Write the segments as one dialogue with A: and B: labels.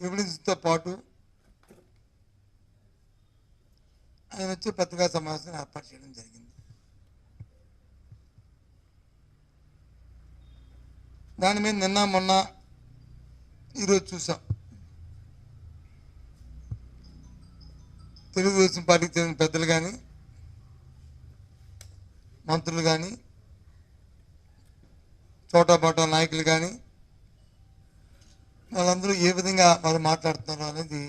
A: ఎవిడెన్స్తో పాటు ఆయన వచ్చి పత్రికా సమావేశం ఏర్పాటు చేయడం జరిగింది. దాని మీద నిన్న మొన్న ఈరోజు చూసాం. తెలుగుదేశం పార్టీకి చెందిన పెద్దలు కానీ మంత్రులు కానీ చోటాపాటా నాయకులు కానీ వాళ్ళందరూ ఏ విధంగా వారు మాట్లాడుతున్నారు అనేది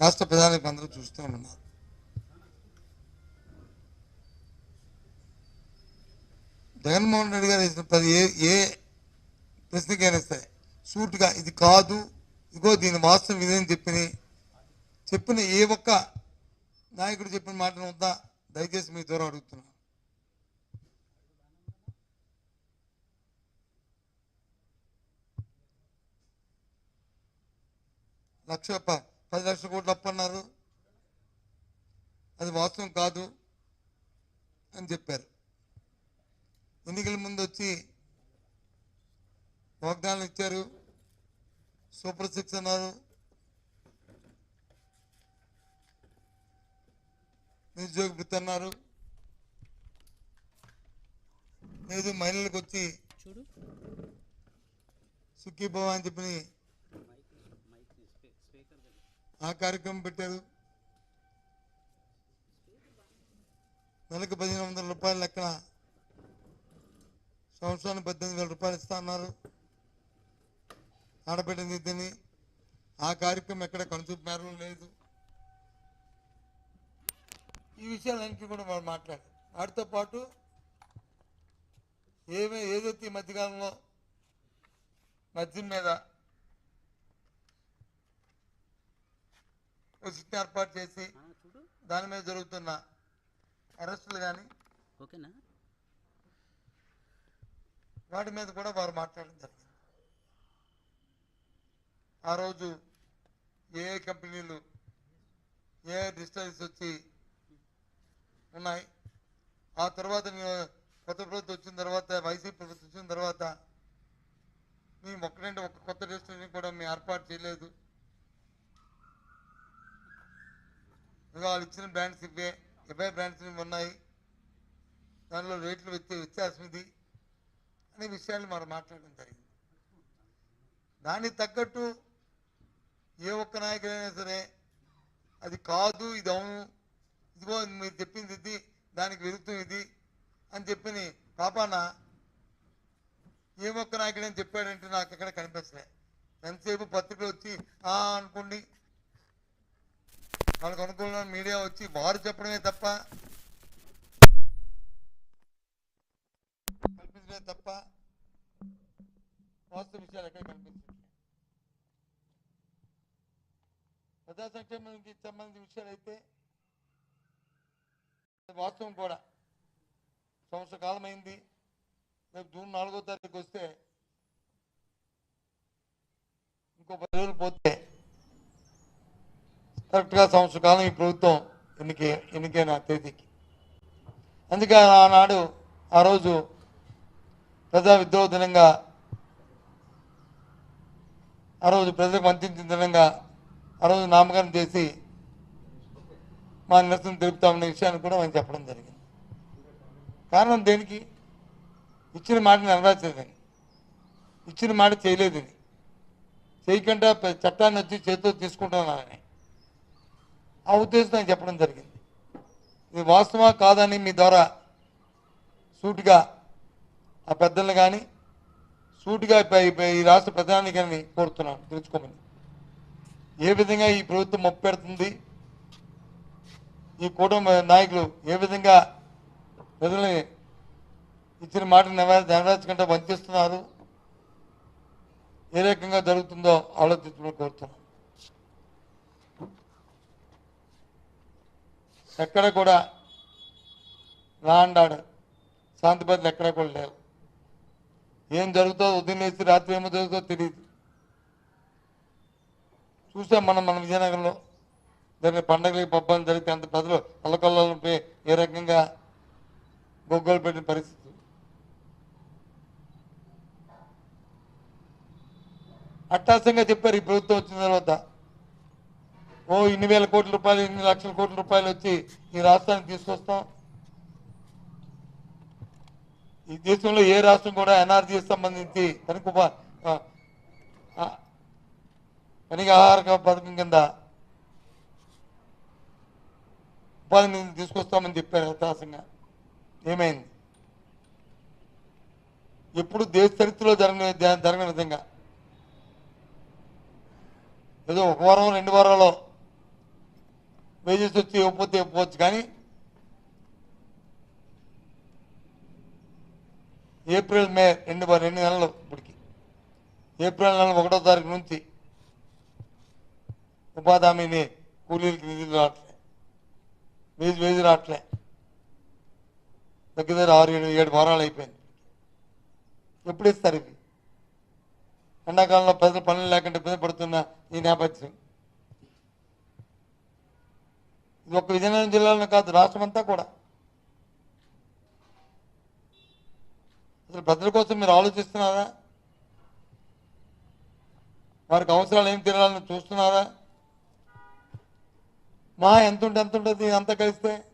A: రాష్ట్ర ప్రధానికి అందరూ చూస్తూ ఉన్నారు. జగన్మోహన్ రెడ్డి గారు ఇచ్చిన ప్రతి ఏ ఏ ప్రశ్నకైనా సరే సూటుగా ఇది కాదు ఇదిగో దీని వాస్తవం ఇదేని చెప్పిన చెప్పిన ఏ ఒక్క నాయకుడు చెప్పిన మాటను వద్దా? దయచేసి మీ ద్వారా అడుగుతున్నాను. లక్ష పది లక్షల కోట్లు అప్పు అన్నారు అది వాస్తవం కాదు అని చెప్పారు. ఎన్నికల ముందు వచ్చి వాగ్దానాలు ఇచ్చారు. సూపర్ సిక్స్ అన్నారు. నిరుద్యోగ వృత్తి అన్నారు. లేదు మహిళలకు వచ్చి
B: చూడు.
A: సుఖీభవ అని చెప్పి
B: మైక్ మైక్ స్పీకర్ దగ్గర
A: ఆ కార్యక్రమం పెట్టారు. నెలకు పదిహేను వందల రూపాయల లెక్కన సంవత్సరానికి పద్దెనిమిది వేల రూపాయలు ఇస్తా అన్నారు. ఆడబిడ్డ నిధిని ఆ కార్యక్రమం ఎక్కడ కనుచూపు మేరలో లేదు. ఈ విషయాలన్నింటినీ కూడా వాళ్ళు మాట్లాడారు వాటితో పాటు ఏమే ఏదైతే ఈ మధ్యకాలంలో మద్యం మీద సిట్ ఏర్పాటు చేసి దాని మీద జరుగుతున్న అరెస్టులు కానీ
B: ఓకేనా?
A: వాటి మీద కూడా వారు మాట్లాడడం జరిగింది. ఆ రోజు ఏ ఏ కంపెనీలు ఏ డిస్టరీస్ వచ్చి ఉన్నాయి. ఆ తర్వాత కొత్త ప్రభుత్వం వచ్చిన తర్వాత వైసీపీ ప్రభుత్వం వచ్చిన తర్వాత మేము ఒక్కడంటే ఒక కొత్త డిస్టరీని కూడా మేము ఏర్పాటు చేయలేదు. వాళ్ళు ఇచ్చిన బ్రాండ్స్ ఇవే ఇవే బ్రాండ్స్ ఉన్నాయి. దానిలో రేట్లు వ్యత్య వ్యత్యాసం ఇది అనే విషయాన్ని మనం మాట్లాడడం జరిగింది. దానికి తగ్గట్టు ఏ ఒక్క నాయకుడైనా సరే అది కాదు ఇది అవును ఇదిగో మీరు చెప్పింది ఇది దానికి విరుద్ధం ఇది అని చెప్పిన పాపాన ఏ ఒక్క నాయకుడని చెప్పాడంటే నాకు ఎక్కడ కనిపించలే. ఎంతసేపు పత్రికలు వచ్చి అనుకోండి మనకు అనుకూలమైన మీడియా వచ్చి వారు చెప్పడమే తప్ప కల్పించడమే తప్ప వాస్తవ విషయాలు ఎక్కడ కనిపించట్లేదు ప్రజా సంక్షేమానికి సంబంధించిన విషయాలు అయితే వాస్తవం కూడా. సంవత్సర కాలం అయింది. రేపు జూన్ నాలుగో తారీఖు వస్తే ఇంకో పది రోజులు పోతే కరెక్ట్గా సంవత్సర కాలం ఈ ప్రభుత్వం ఎన్నిక ఎన్నికైన తేదీకి. అందుకే ఆనాడు ఆ రోజు ప్రజా విద్రోహ దినంగా ఆ రోజు ప్రజలకు వంచించిన దినంగా ఆ రోజు నామకరణం చేసి మా నిరసన తెలుపుతామనే విషయాన్ని కూడా మనం చెప్పడం జరిగింది. కారణం దేనికి? ఇచ్చిన మాట నెరవేర్చలేదని. ఇచ్చిన మాట చేయలేదని. చేయకుండా చట్టాన్ని వచ్చి చేతితో తీసుకుంటున్నానని ఆ ఉద్దేశం నేను చెప్పడం జరిగింది. ఇది వాస్తవా కాదని మీ ద్వారా సూటిగా ఆ పెద్దలను కానీ సూటిగా ఈ రాష్ట్ర ప్రధానికాన్ని కోరుతున్నాను తెలుసుకోమని. ఏ విధంగా ఈ ప్రభుత్వం మొప్పెడుతుంది ఈ కుటుంబ నాయకులు ఏ విధంగా ప్రజల్ని ఇచ్చిన మాటను నెరవేర్చకుండా వంచిస్తున్నారు ఏ రకంగా జరుగుతుందో ఆలోచించమని కోరుతున్నాను. ఎక్కడ కూడా రాండాడు. అండ్ శాంతి భద్రతలు ఎక్కడ కూడా లేవు. ఏం జరుగుతుందో ఉదయం రాత్రి ఏమో జరుగుతుందో తెలియదు చూసాం మనం మన విజయనగరంలో జరిగిన పండగలకి పబ్బాలు జరిగితే అంత ప్రజలు అల్లకల్లోపై ఏ రకంగా గొగ్గోలు పెట్టిన పరిస్థితి. అట్టాసంగా చెప్పారు ఈ ప్రభుత్వం వచ్చిన తర్వాత. ఓ ఇన్ని వేల కోట్ల రూపాయలు ఇన్ని లక్షల కోట్ల రూపాయలు వచ్చి ఈ రాష్ట్రానికి తీసుకొస్తాం. ఈ దేశంలో ఏ రాష్ట్రం కూడా ఎన్ఆర్జీ సంబంధించి పనికి ఉపా- పనికి ఆహార పథకం కింద ఉపాధి తీసుకొస్తామని చెప్పారు యథాసంగా ఏమైంది? ఎప్పుడు దేశ చరిత్రలో జరగని జరగని విధంగా. ఏదో ఒక వారం రెండు వారాల్లో వేజెస్ వచ్చి ఇవ్వకపోతే ఇవ్వకపోవచ్చు కానీ ఏప్రిల్ మే రెండు రెండు నెలలు ఇప్పటికి. ఏప్రిల్ నెల ఒకటో తారీఖు నుంచి ఉపాధి హామీని కూలీలకి నిధులు రావట్లే. వేజి వేజి రావట్లే. దగ్గర దగ్గర ఆరు ఏడు ఏడు వారాలు అయిపోయింది. ఎప్పుడు ఇస్తారు ఇవి? ఎండాకాలంలో ప్రజలు పనులు లేకుండా ఇబ్బంది పడుతున్న ఈ నేపథ్యం. ఇది ఒక విజయనగరం జిల్లాలో కాదు రాష్ట్రం అంతా కూడా. అసలు ప్రజల కోసం మీరు ఆలోచిస్తున్నారా? వారికి అవసరాలు ఏం తినాలని చూస్తున్నారా? మా ఎంత ఉంటే ఎంత ఉంటుంది అంత కలిస్తే?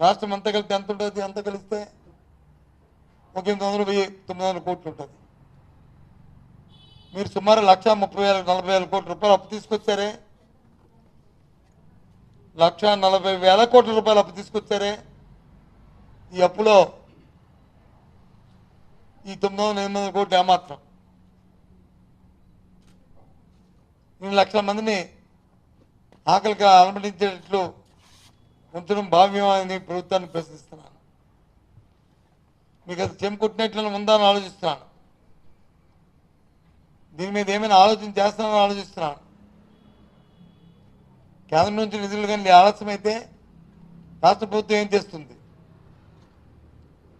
A: రాష్ట్రం అంతా కలిపితే ఎంత ఉంటుంది అంత కలిస్తే? ఒక ఎనిమిది వందలు వెయ్యి తొమ్మిది వందల కోట్లు ఉంటుంది. మీరు సుమారు లక్ష ముప్పై వేల నలభై వేల కోట్ల రూపాయలు అప్పు తీసుకొచ్చారే? లక్ష నలభై వేల కోట్ల రూపాయలు అప్పు తీసుకొచ్చారే. ఈ అప్పులో ఈ తొమ్మిది వందల ఎనిమిది వందల కోట్లు ఏమాత్రం? రెండు లక్షల మందిని ఆకలిగా అలమటించేటట్లు ఉంచడం భావ్యమని ప్రభుత్వాన్ని ప్రశ్నిస్తున్నాను. మీకు అది చెం కుట్టినట్లు ఉందా అని ఆలోచిస్తున్నాను. దీని మీద ఏమైనా ఆలోచన చేస్తానని ఆలోచిస్తున్నాను. కేంద్రం నుంచి నిధులు కానీ ఆలస్యం అయితే రాష్ట్ర ప్రభుత్వం ఏం చేస్తుంది?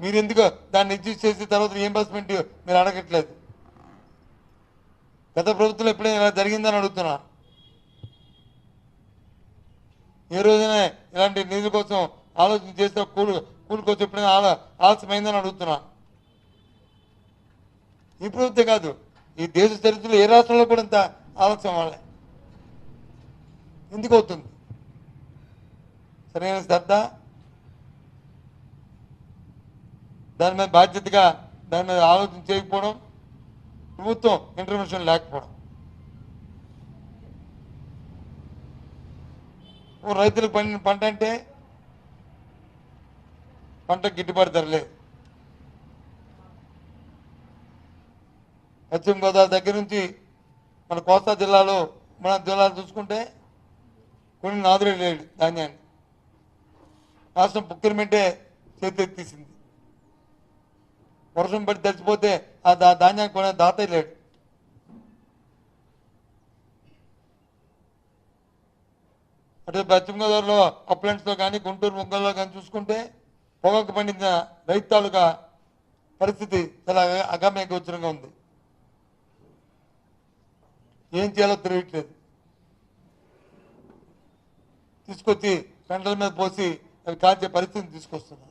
A: మీరు ఎందుకో దాన్ని అడ్జస్ట్ చేసిన తర్వాత రీఎంబర్స్మెంట్ మీరు అడగట్లేదు. గత ప్రభుత్వం ఎప్పుడైనా ఇలా జరిగిందని అడుగుతున్నా. ఏ రోజైనా ఇలాంటి నిధుల కోసం ఆలోచన చేస్తే కూలి కూలికొచ్చి ఎప్పుడైనా ఆల ఆలస్యమైందని అడుగుతున్నా. ఈ ప్రభుత్వం కాదు ఈ దేశ చరిత్రలో ఏ రాష్ట్రంలో కూడా ఇంత ఆలస్యం వాళ్ళే ఎందుకు అవుతుంది సరైన శ్రద్ధ దాని మీద బాధ్యతగా దాని మీద ఆలోచన చేయకపోవడం ప్రభుత్వం ఇంటర్వెన్షన్ లేకపోవడం. రైతులు రైతులకు పండిన పంట అంటే పంట గిట్టుబాటు ధర లేదు. పశ్చిమ గోదావరి దగ్గర నుంచి మన కోస్తా జిల్లాలో మన జిల్లాలు చూసుకుంటే కొన్ని నాదురే లేడు ధాన్యాన్ని. రాష్ట్రం పుక్కిరమెంటే చేతెత్తేసింది. వర్షం పడి తడిచిపోతే ఆ దా ధాన్యాన్ని కొనే దాతే లేడు. అటు పశ్చిమ గోదావరిలో అప్లెంట్స్లో కానీ గుంటూరు ముగ్గల్లో కానీ చూసుకుంటే పొగాకు పండించిన రైతు తాలూకా పరిస్థితి చాలా అగ- అగమ్య గోచరంగా ఉంది. ఏం చేయాలో తెలియట్లేదు. తీసుకొచ్చి పెంటల మీద పోసి అవి కాల్చే పరిస్థితిని తీసుకొస్తున్నారు.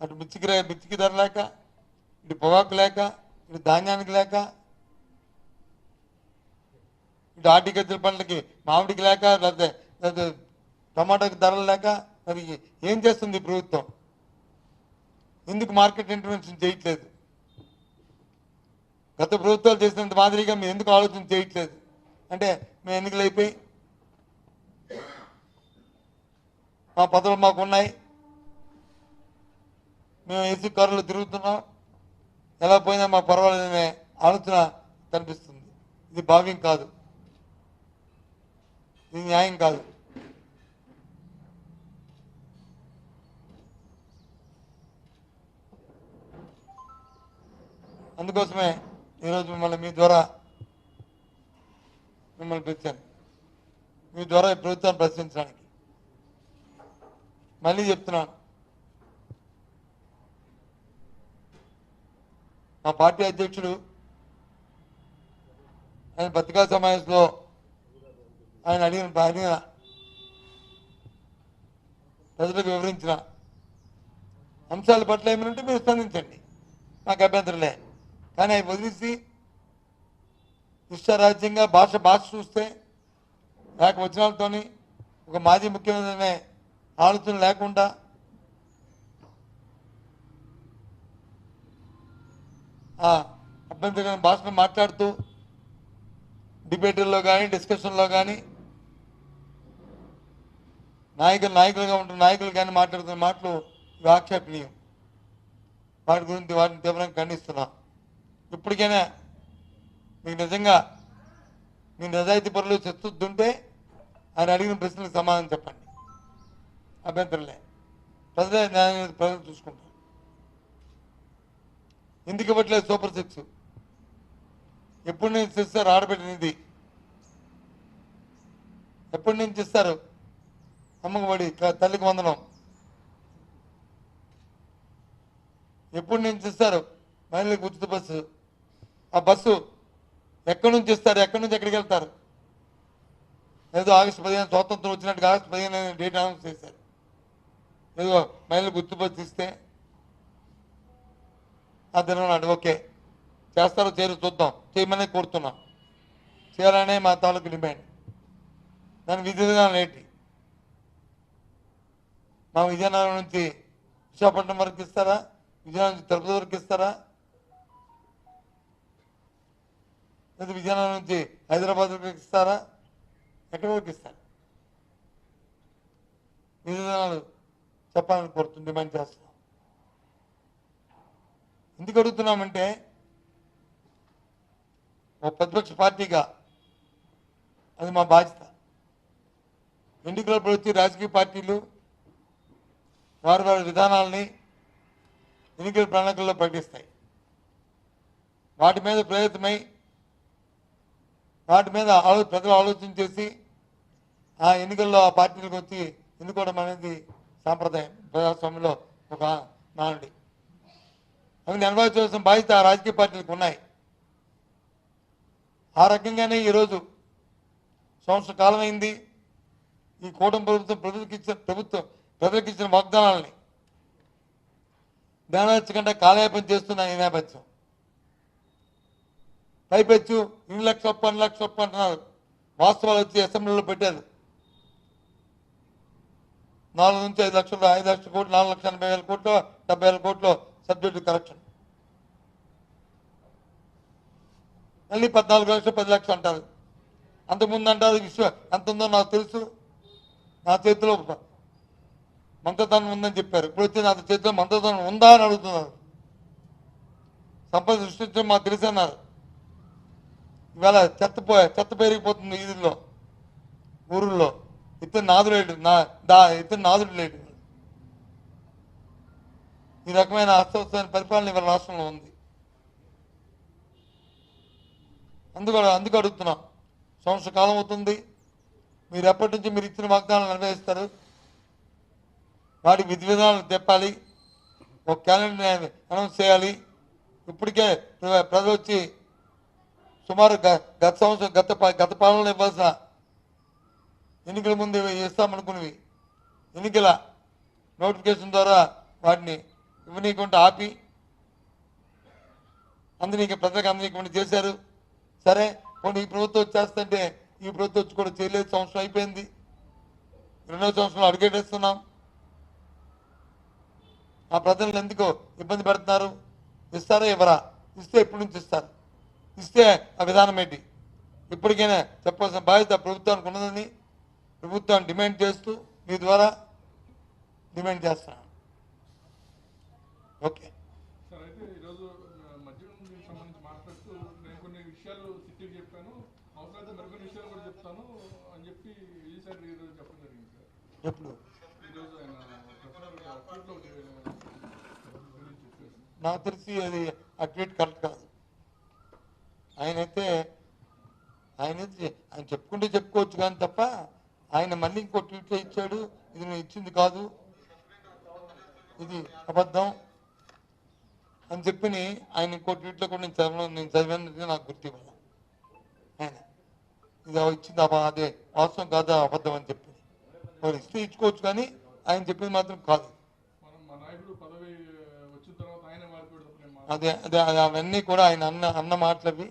A: అటు మిర్చికి రే- మిర్చికి ధర లేక ఇటు పొగాకు లేక ఇటు ధాన్యానికి లేక ఇటు హార్టికల్చర్ పంటలకి మామిడికి లేక లేకపోతే లేకపోతే టమాటాకి ధరలు లేక మరి ఏం చేస్తుంది ప్రభుత్వం? ఎందుకు మార్కెట్ ఇంటర్వెన్షన్ చేయట్లేదు? గత ప్రభుత్వాలు చేసినంత మాదిరిగా మీరు ఎందుకు ఆలోచన చేయట్లేదు? అంటే మేము ఎన్నికలు అయిపోయి మా పదవులు మాకు ఉన్నాయి మేము ఏసీ కారులో తిరుగుతున్నాం. ఎలా పోయినా మాకు పర్వాలేదనే ఆలోచన కనిపిస్తుంది. ఇది భావ్యం కాదు. ఇది న్యాయం కాదు. అందుకోసమే ఈరోజు మిమ్మల్ని మీ ద్వారా మిమ్మల్ని పిలిచాను. మీ ద్వారా ఈ ప్రభుత్వాన్ని ప్రశ్నించడానికి. మళ్ళీ చెప్తున్నాను. మా పార్టీ అధ్యక్షుడు ఆయన పత్రికా సమావేశంలో ఆయన అడిగిన అడిగిన ప్రజలకు వివరించిన అంశాల పట్ల ఏమైనా మీరు స్పందించండి. నాకు అభ్యంతరలే కానీ అవి వదిలేసి ఇష్టరాజ్యంగా భాష భాష చూస్తే నాకు వచనాలతోని ఒక మాజీ ముఖ్యమంత్రి అనే ఆలోచన లేకుండా ఆ అభ్యంతరకరమైన భాషను మాట్లాడుతూ డిబేటుల్లో కానీ డిస్కషన్లో కానీ నాయకులు నాయకులుగా ఉంటున్న నాయకులు కానీ మాట్లాడుతున్న మాటలు ఆక్షేపణీయం. వాటి గురించి వాటిని తీవ్రంగా ఖండిస్తున్నా. ఇప్పటికైనా మీకు నిజంగా మీ నిజాయితీ పనులు చిత్తుంటే ఆయన అడిగిన ప్రశ్నలకు సమాధానం చెప్పండి. అభ్యంతరలే. ప్రజలే న్యాయం ప్రజలు చూసుకుంటారు. ఎందుకు ఇవ్వట్లేదు సూపర్ సిక్స్? ఎప్పటి నుంచి ఇస్తారు ఆడబెట్టినది ఎప్పటి నుంచి ఇస్తారు? అమ్మకబడి తల్లికి వందనం. ఎప్పటి నుంచి ఇస్తారు? మహిళలకు ఉచిత బస్సు. ఆ బస్సు ఎక్కడి నుంచి ఇస్తారు ఎక్కడి నుంచి ఎక్కడికి వెళ్తారు? ఏదో ఆగస్టు పదిహేను స్వాతంత్రం వచ్చినట్టుగా ఆగస్టు పదిహేను డేట్ అనౌన్స్ చేశారు. ఏదో మహిళలు ఉచిత ఆ దినం నాడు ఓకే. చేస్తారో చేరు చూద్దాం. చేయమని కోరుతున్నాం. చేయాలనే మా తాలూకు డిమాండ్. దాని విధి లేటి ఏంటి? మా విజయనగరం నుంచి విశాఖపట్నం వరకు ఇస్తారా? విజయనగరం నుంచి తిరుపతి వరకు ఇస్తారా? లేదా విజయనగరం నుంచి హైదరాబాద్ వరకు ఇస్తారా ఎక్కడి వరకు ఇస్తారు చెప్పాలని కోరుతుంది డిమాండ్ చేస్తున్నాం. ఎందుకు అడుగుతున్నామంటే ఒక ప్రతిపక్ష పార్టీగా అది మా బాధ్యత. ఎన్నికలప్పుడు వచ్చి రాజకీయ పార్టీలు వారి వారి విధానాలని ఎన్నికల ప్రణాళికల్లో ప్రకటిస్తాయి. వాటి మీద ప్రేరితమై వాటి మీద ఆలో ప్రజలు ఆలోచన చేసి ఆ ఎన్నికల్లో ఆ పార్టీలకు వచ్చి ఎన్నుకోవడం అనేది సాంప్రదాయం. ప్రజాస్వామ్యంలో ఒక నానుడి. అవి నెరవేర్చవలసిన బాధ్యత ఆ రాజకీయ పార్టీలకు ఉన్నాయి. ఆ రకంగానే ఈరోజు సంవత్సర కాలం అయింది. ఈ కూటమి ప్రభుత్వం ప్రజలకు ఇచ్చిన ప్రభుత్వం ప్రజలకు ఇచ్చిన వాగ్దానాలని. కంటే కాలయాపన చేస్తున్న ఈ నేపథ్యం. పైపెచ్చు ఇన్ని లక్ష ఒప్పు అన్ని లక్ష ఒప్పు అంటున్నారు వాస్తవాలు వచ్చి అసెంబ్లీలో పెట్టారు నాలుగు నుంచి ఐదు లక్షలు ఐదు లక్షల కోట్లు నాలుగు లక్షల ఎనభై వేల కోట్లు డెబ్బై వేల కోట్లు సబ్జెక్టు కరెక్షన్. మళ్ళీ పద్నాలుగు లక్షలు పది లక్షలు అంటారు. అంతకుముందు అంటారు విశ్వ ఎంత ఉందో నాకు తెలుసు. నా చేతిలో మంత్రధనం ఉందని చెప్పారు. ఇప్పుడు వచ్చి నా చేతిలో మంత్రధనం ఉందా అని అడుగుతున్నారు. సంపద సృష్టించడం మాకు తెలుసు అన్నారు ఇవాళ చెత్త చెత్త పెరిగిపోతుంది వీధుల్లో ఊరుల్లో. ఇతను నాదుడు లేడు. నా దా ఇతను నాదుడు లేడు. ఈ రకమైన అస్తవ్యస్తమైన పరిపాలన ఇవాళ రాష్ట్రంలో ఉంది. అందుకు అందుకు అడుగుతున్నాం. సంవత్సర కాలం అవుతుంది. మీరు ఎప్పటి నుంచి మీరు ఇచ్చిన వాగ్దానాలు నిర్వహిస్తారు వాటి విధి విధానాలు తెప్పాలి. ఒక క్యాలెండర్ అనౌన్స్ చేయాలి. ఇప్పటికే ప్రజలు వచ్చి సుమారు గ- గత సంవత్సరం గత గత పాలనలో ఇవ్వాల్సిన ఎన్నికల ముందు ఇస్తామనుకునేవి ఎన్నికల నోటిఫికేషన్ ద్వారా వాటిని ఇవ్వనీయకుండా ఆపి అందరికి ప్రజలకు అందనీయకుండా చేశారు. సరే కొన్ని ఈ ప్రభుత్వం వచ్చేస్తుంటే ఈ ప్రభుత్వం వచ్చి కూడా చేయలేదు సంవత్సరం అయిపోయింది. రెండో సంవత్సరం అడుగేటేస్తున్నాం ఆ ప్రజలను ఎందుకు ఇబ్బంది పెడుతున్నారు? ఇస్తారా ఇవ్వరా? ఇస్తే ఎప్పటి నుంచి ఇస్తారు? ఇస్తే ఆ విధానం ఏంటి? ఇప్పటికైనా చెప్పాల్సిన బాధ్యత ప్రభుత్వానికి ఉన్నదని ప్రభుత్వాన్ని డిమాండ్ చేస్తూ మీ ద్వారా డిమాండ్ చేస్తున్నాను. ఓకే. ఎప్పుడు? నాకు తెలిసి అది ఆ ట్వీట్ కరెక్ట్ కాదు. ఆయనైతే ఆయన ఆయన చెప్పుకుంటే చెప్పుకోవచ్చు కానీ తప్ప ఆయన మళ్ళీ ఇంకో ట్వీట్లో ఇచ్చాడు ఇది నువ్వు ఇచ్చింది కాదు. ఇది అబద్ధం అని చెప్పి ఆయన ఇంకో ట్వీట్లో కూడా నేను చదవను నేను చదివాను నాకు గుర్తు ఆయన ఇది ఇచ్చింది అదే వాస్తవం కాదా అబద్ధం అని చెప్పి వాళ్ళు ఇస్తే ఇచ్చుకోవచ్చు కానీ ఆయన చెప్పింది మాత్రం కాదు. అదే అదే అవన్నీ కూడా ఆయన అన్న అన్న మాటలవి.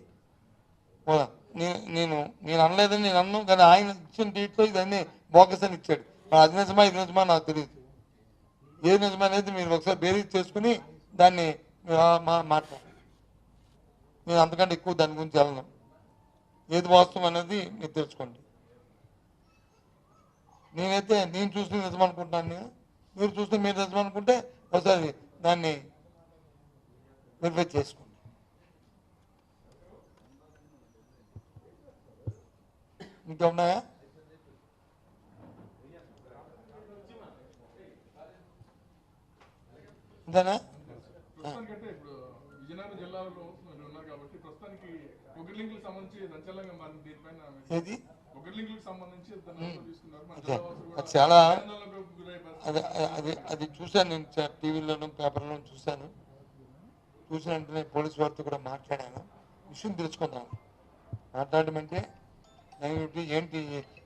A: కూడా నేను నేను అనలేదని నేను అన్నాను కానీ ఆయన ఇచ్చిన డీట్లో ఇదన్నీ బోకస్ అని ఇచ్చాడు. అది నిజమా ఇది నిజమా నాకు తెలియదు ఏది నిజమా అనేది మీరు ఒకసారి బేరీజ్ చేసుకుని దాన్ని మీరు మాట్లాడండి. నేను అంతకంటే ఎక్కువ దాని గురించి వెళ్ళను. ఏది వాస్తవం అనేది మీరు తెలుసుకోండి. నేనైతే నేను చూసిన నిజం అనుకుంటున్నాను నేను. మీరు చూస్తే మీరు నిజం అనుకుంటే ఒకసారి దాన్ని వెరిఫై చేసుకోండి ఇంకా ఉన్నాయా ఇంతేనా
C: ప్రస్తుతానికంటే ఇప్పుడు విజయనగరం జిల్లాలో మీరు ఉన్నారు కాబట్టి ప్రస్తుతానికి ఒకర్లింగులకు సంబంధించి సంచలనంగా మారిన దీనిపైన
A: ఏది
C: ఒకర్లింగులకు సంబంధించి దాన్ని తీసుకున్నారు మన జిల్లావాసులు
A: అది.
C: కూడా
A: చాలా. అది అది అది చూశాను నేను చ- టీవీలోను పేపర్లోను చూశాను. చూసిన వెంటనే పోలీస్ వారితో కూడా మాట్లాడాను. విషయం తెలుసుకున్నాను మాట్లాడడం అంటే ఏమిటి ఏంటి?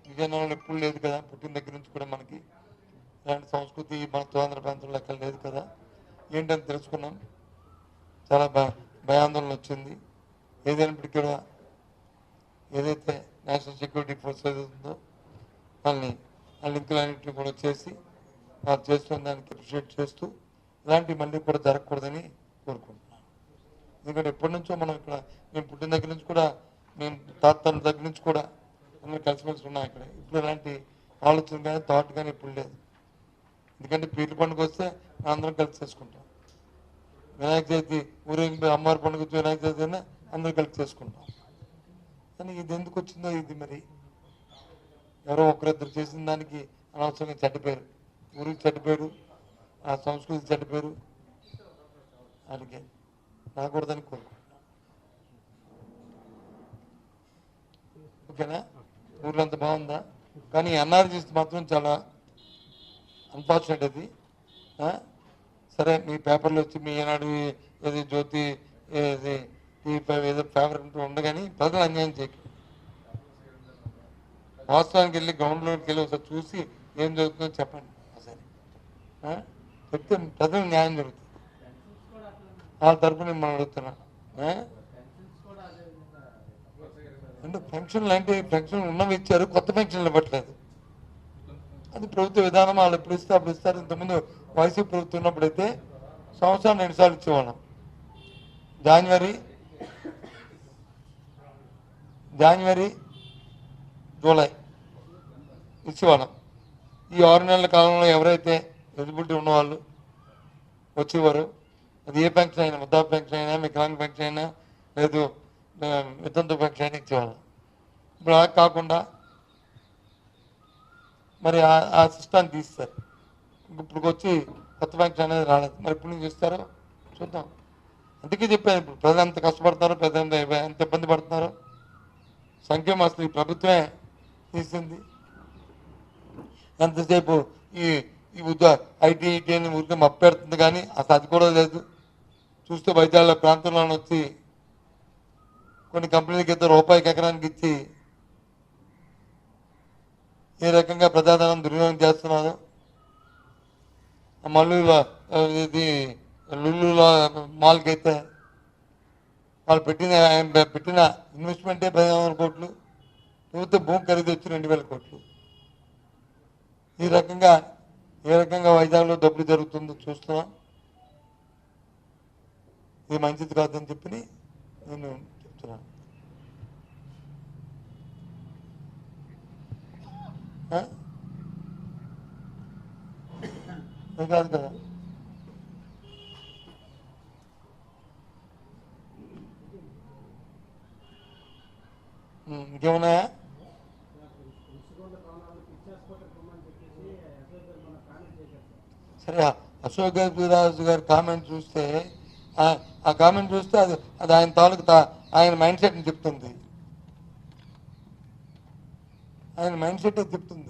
A: విజయనగరంలో ఎప్పుడు లేదు కదా? పుట్టిన దగ్గర నుంచి కూడా మనకి ఇలాంటి సంస్కృతి మన తోంధ్ర ప్రాంతంలో ఎక్కడ లేదు కదా? ఏంటని తెలుసుకున్నాం. చాలా భయ భయాందోళన వచ్చింది. ఏదైనప్పటికీ కూడా ఏదైతే నేషనల్ సెక్యూరిటీ ఫోర్స్ ఏదైతే ఉందో వాళ్ళని ఆ లింకులన్నింటినీ కూడా చేసి వారు చేస్తున్న దానికి అప్రిషియేట్ చేస్తూ ఇలాంటివి మళ్ళీ కూడా జరగకూడదని కోరుకుంటున్నాను ఎందుకంటే ఎప్పటి నుంచో మనం ఇక్కడ మేము పుట్టిన దగ్గర నుంచి కూడా మేము తాతల దగ్గర నుంచి కూడా అందరూ కలిసిమెలిసి ఉన్నాం ఇక్కడ. ఇప్పుడు ఇలాంటి ఆలోచన కానీ థాట్ కానీ ఇప్పుడు లేదు. ఎందుకంటే పీర్ల పండుగ వస్తే అందరం కలిసి చేసుకుంటాం. వినాయక చవితి ఊరేగింపు అమ్మవారి పండుగ వచ్చి వినాయక చవితి అయినా అందరూ కలిసి చేసుకుంటాం. కానీ ఇది ఎందుకు వచ్చిందో ఇది మరి? ఎవరో ఒకరిద్దరు చేసిన దానికి అనవసరంగా చెడ్డ పేరు ఊరికి చెడ్డ పేరు ఆ సంస్కృతి చెడ్డపేరు. అందుకే రాకూడదని కోరుకుంటున్నాం. ఓకేనా? ఊర్లో అంత బాగుందా? కానీ ఎన్ఆర్జీస్ మాత్రం చాలా అన్ఫార్చునేట్ అది. సరే మీ పేపర్లో వచ్చి మీ ఈనాడు ఏది జ్యోతి ఏది ఏదో పేపర్ అంటూ ఉండగాని ప్రజలు అన్యాయం చేయకు. వాస్తవానికి వెళ్ళి గ్రౌండ్లోకి వెళ్ళి ఒకసారి చూసి ఏం జరుగుతుందో చెప్పండి. ఒకసారి. చెప్తే ప్రజలు న్యాయం జరుగుతుంది. ఆ తరఫున మనం అడుగుతున్నా అంటే పెన్షన్లు అంటే పెన్షన్ ఉన్నవి ఇచ్చారు కొత్త పెన్షన్లు ఇవ్వట్లేదు. అది ప్రభుత్వ విధానం వాళ్ళు ఎప్పుడు ఇస్తే అప్పుడు ఇస్తారు. ఇంతకుముందు వైసీపీ ప్రభుత్వం ఉన్నప్పుడైతే సంవత్సరం రెండు సార్లు ఇచ్చేవాళ్ళం. జనవరి జనవరి జూలై ఇచ్చేవాళ్ళం. ఈ ఆరు నెలల కాలంలో ఎవరైతే ఎలిజిబిలిటీ ఉన్నవాళ్ళు వచ్చేవారు అది ఏ పెన్షన్ అయినా వృద్ధా పెన్షన్ అయినా వికలాంగ పెన్షన్ అయినా లేదు యుద్ధంతో వితంతు ఇచ్చేవాళ్ళం ఇప్పుడు అలా కాకుండా మరి ఆ- సిస్టాన్ని తీస్తారు ఇప్పుడు వచ్చి కొత్త బ్యాంక్స్ అనేది రాలేదు. మరి ఇప్పుడు నుంచి ఇస్తారో చూద్దాం. అందుకే చెప్పాను ఇప్పుడు ప్రజలు ఎంత కష్టపడతారో ప్రజలు ఎంత ఇబ్బంది పడుతున్నారో. సంక్షేమ అసలు ఈ ప్రభుత్వమే తీసింది. ఎంతసేపు ఈ ఈ ఉద్యోగ ఐటీ ఐటీ అని ఊరికే మప్పెడుతుంది కానీ అసలు అది కూడా లేదు. చూస్తే వైద్యాల ప్రాంతంలో వచ్చి కొన్ని కంపెనీలకి అయితే రూపాయికి ఎకరానికి ఇచ్చి ఏ రకంగా ప్రజాధనం దుర్వినియోగం చేస్తున్నారు? ఆ ఇది లుల్లులో మాల్కి అయితే వాళ్ళు పెట్టిన ఆయన పెట్టిన ఇన్వెస్ట్మెంటే పదిహేను వందల కోట్లు లేకపోతే భూమి ఖరీదు వచ్చి రెండు వేల కోట్లు. ఈ రకంగా ఏ రకంగా వైజాగ్లో డబ్బులు జరుగుతుందో చూస్తున్నాం. ఇది మంచిది కాదని చెప్పి నేను చెప్తున్నాను ఆ? అది కాదు కదా ఉమ్, ఇంకేమున్నాయా సరే అశోక్ గజరాజు గారి కామెంట్ చూస్తే ఆ- ఆ కామెంట్ చూస్తే అది అది ఆయన తాలూకు తా- ఆయన మైండ్ సెట్ని చెప్తుంది. ఆయన మైండ్ సెట్ చెప్తుంది.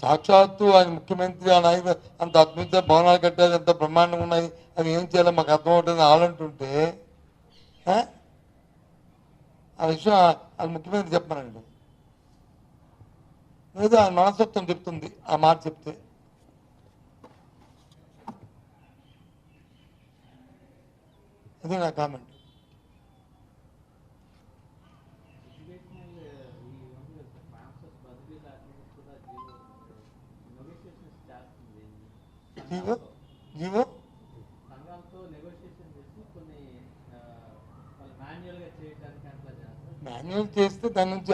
A: సాక్షాత్తు ఆయన ముఖ్యమంత్రి ఆ నాయకుడు అంత అద్భుత భవనాలు కట్టారు ఎంత బ్రహ్మాండంగా ఉన్నాయి అది ఏం చేయాలో మాకు అర్థమవుతుంది ఆలంటుంటే ఆ? ఆ విషయం అది ముఖ్యమంత్రి చెప్పనండి లేదు ఆయన మనస్తత్వం చెప్తుంది ఆ మాట చెప్తే అది నా కామెంట్
D: ఎడ్యుకేషనల్ ఈ ఉంది కదా సార్ ట్రాన్స్ఫర్స్ బదిలీ లేకుండా కూడా జీవో నెగోషియేషన్స్ చేస్తుంది
A: జీవో జీవో
D: సంఘాలతో నెగోషియేషన్ చేసి కొన్ని ఆ, వాళ్ళు నా కామెంట్ జీవో? జీవో?
A: మాన్యువల్ చేస్తే దాని నుంచి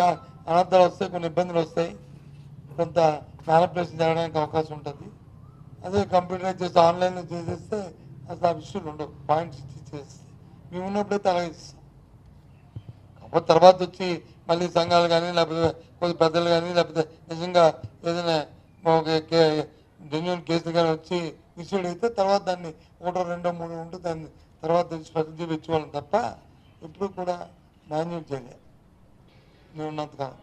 A: అనర్థాలు వస్తాయి కొన్ని ఇబ్బందులు వస్తాయి. కొంత మ్యానిపులేషన్ జరగడానికి అవకాశం ఉంటుంది. అదే కంప్యూటర్ చేసి ఆన్లైన్లో చేసేస్తే అసలు ఆ విషయాలు ఉండవు. పాయింట్స్ చేస్తే మేము ఉన్నప్పుడే అలాగే కాకపోతే తర్వాత వచ్చి మళ్ళీ సంఘాలు కానీ లేకపోతే కొద్ది పెద్దలు కానీ లేకపోతే నిజంగా ఏదైనా జెన్యున్ కేసులు కానీ వచ్చి ఇష్యూడ్ అయితే తర్వాత దాన్ని ఒకటో రెండో మూడో ఉంటే దాన్ని తర్వాత స్పెషల్ చూపించుకోవాలి తప్ప ఎప్పుడు కూడా మాన్యువల్ చేయలేదు నేను ఉన్నంతకాలం.